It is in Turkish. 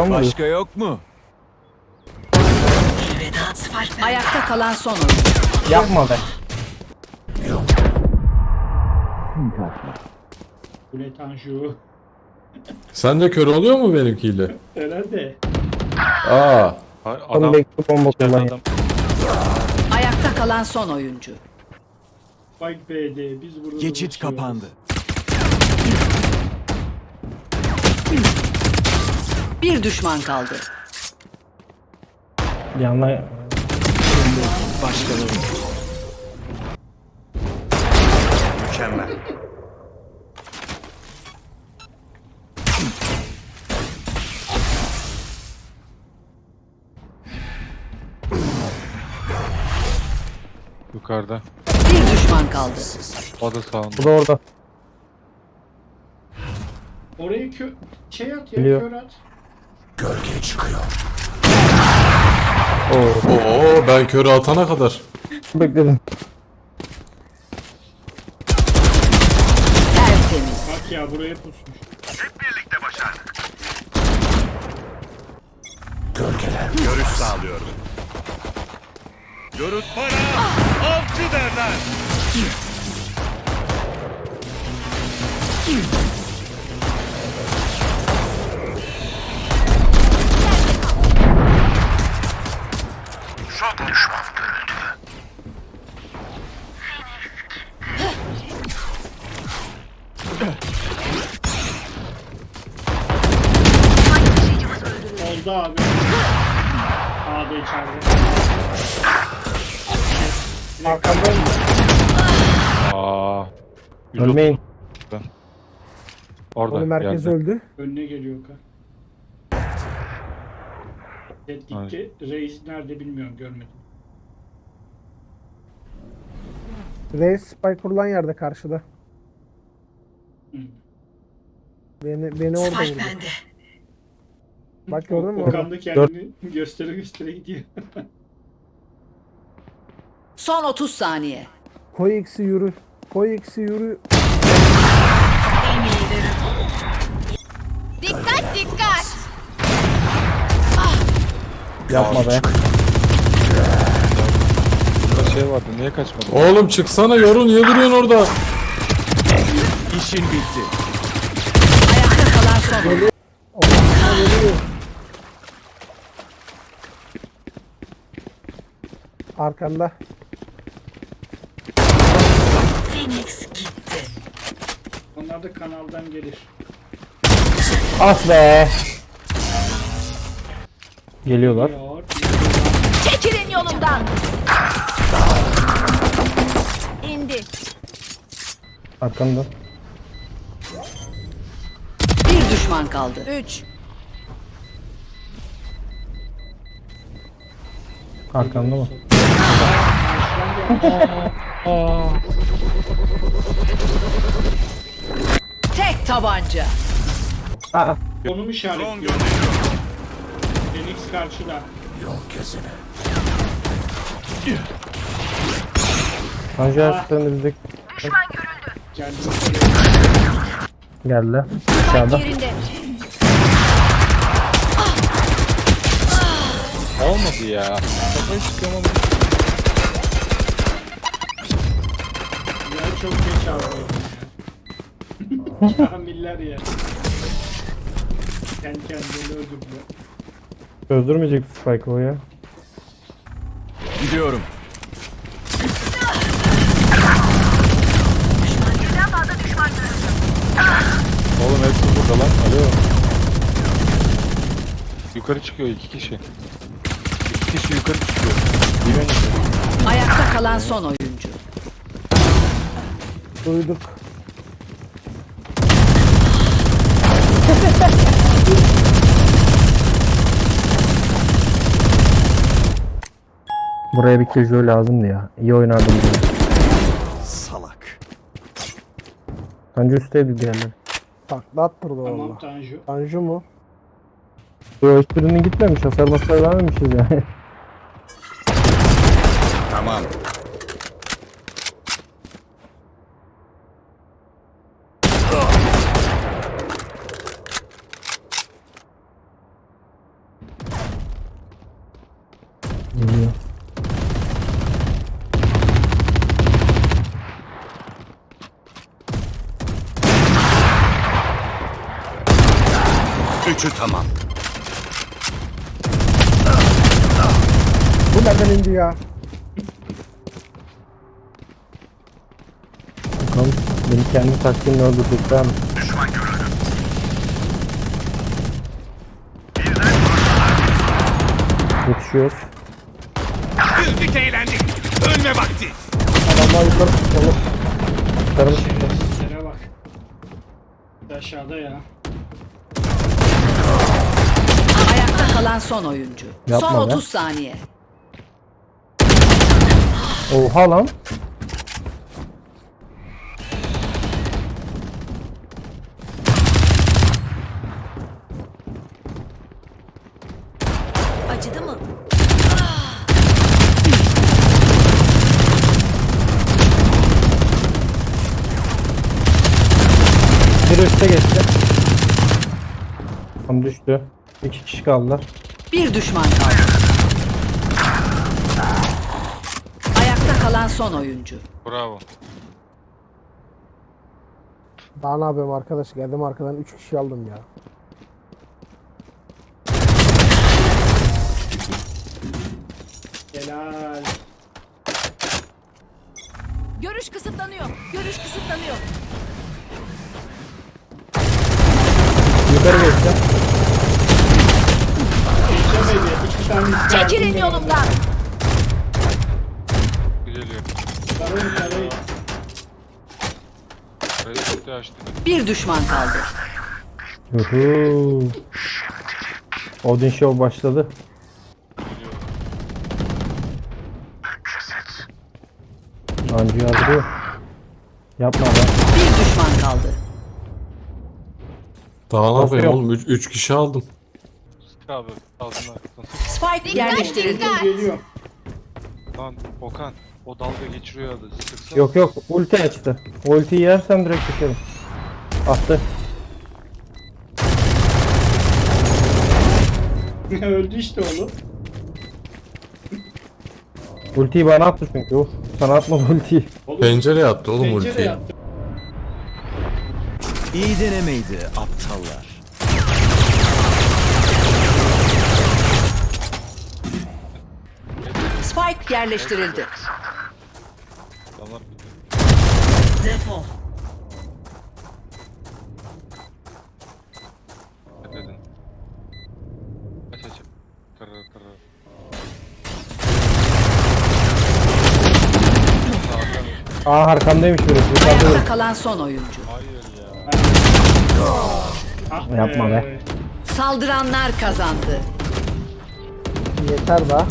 Sağlam vuruyor. Başka yok mu? Ayakta kalan son oyuncu. Yapma be. Bu ne Tanju? Sen de kör oluyor mu benimkiyle? Herhalde. Aa. Hayır, Adam adam bekle bomba adam. Ayakta kalan son oyuncu. Fight B'de biz burada Geçit kapandı. Bir düşman kaldı. Yanına Başkaları. Mükemmel. Yukarıda. Bir düşman kaldı. O da sağında. bu da orada. Oraya kö şey at ya Biliyor. kör at. Oo. Oo ben körü atana kadar. Bekledim. Tertemiz. Bak ya buraya pusmuş. Görüş sağlıyorum. Görüş para. Avcı derler. Abi. A'da içeride. Arkamdayım. Aa. Ölmeyin. Orada. Onu merkez geldi. öldü. Önüne geliyor Okan. Evet gitti. Reis nerede bilmiyorum görmedim. Reis spy kurulan yerde karşıda. Hı. Beni beni orada vurdu. Bak gördün mü? Okan da kendini göstere göstere gidiyor. Son 30 saniye. Koy X'i yürü. Koy X'i yürü. Dikkat dikkat. Yapma be. Burada şey vardı. Niye kaçmadın? Oğlum çıksana yorun niye duruyorsun orada? İşin bitti. Ayakta kalan son Arkanda. Onlar da kanaldan gelir. As be. Geliyorlar. Yor. Çekilin yolumdan. İndi. Arkamda. Bir düşman kaldı. 3. Arkamda mı? Tek tabanca. Konum işaretliyor. Phoenix karşıda. Tanju Ersin'den bizdeki Kendini geldi. Aşağıda. Yerinde. Olmadı ya. Kafayı sıkıyorum ama. Çok geç aldım ya. Kamiller ya. Kendi kendini öldürdü. Çözdürmeyecek Spike o ya. Gidiyorum. Oğlum hepsi burada lan. Alo. Yukarı çıkıyor iki kişi. İki kişi yukarı çıkıyor. Biri Ayakta kalan son oyuncu. Duyduk. Buraya bir Killjoy lazımdı ya. İyi oynardım diye. Salak. Tanju üstteydi diğerleri. Takla attırdı Tamam valla. Tanju. Tanju mu? Bu hiçbirinin gitmemiş. Hasar basar vermemişiz yani. Tamam. Geliyor. Üçü tamam. Bu nereden indi ya? Bakalım beni kendi taktiğimle öldürecekler mi? Yetişiyoruz. Güldük eğlendik. Ölme vakti. Adamlar yukarı çıkalım. Yukarı. Şerefsizlere bak. Aşağıda ya. Ayakta kalan son oyuncu. Yapma son be. 30 saniye. Oha lan. Acıdı mı? Bir üste geçti. Tam düştü. İki kişi kaldılar. Bir düşman kaldı. Ayakta kalan son oyuncu. Bravo. Daha ne yapıyorum arkadaş? Geldim arkadan 3 kişi aldım ya. Helal. Görüş kısıtlanıyor. Görüş kısıtlanıyor. Yukarı geçti. İki tane Çekilin yolumdan. Geliyor. Açtı. Bir düşman kaldı. Yuhuu. Odin Show başladı. Geliyor. Yardırıyor. Yapma lan. Bir düşman kaldı. Daha ne yapayım yok? oğlum? 3 kişi aldım. Sık abi. Ağzına. Spike yerleştirildi. Geliyor. Lan Okan. O dalga geçiriyor adı. Sıksana. Yok yok ulti açtı. Ultiyi yersem direkt düşerim. Attı. Öldü işte oğlum. Ultiyi bana attı çünkü. Uf, sana atmadı ultiyi. Pencereye attı oğlum pencere ultiyi. yaptı. İyi denemeydi aptallar. Yerleştirildi. Adamlar Defol. dikkat edin. Aç aç. Kırır kırır. Sağdan. Aa arkamdaymış birisi. Yukarıda Ayakta kalan son oyuncu. Hayır ya. Ah Yapma be. Saldıranlar kazandı. Yeter daha.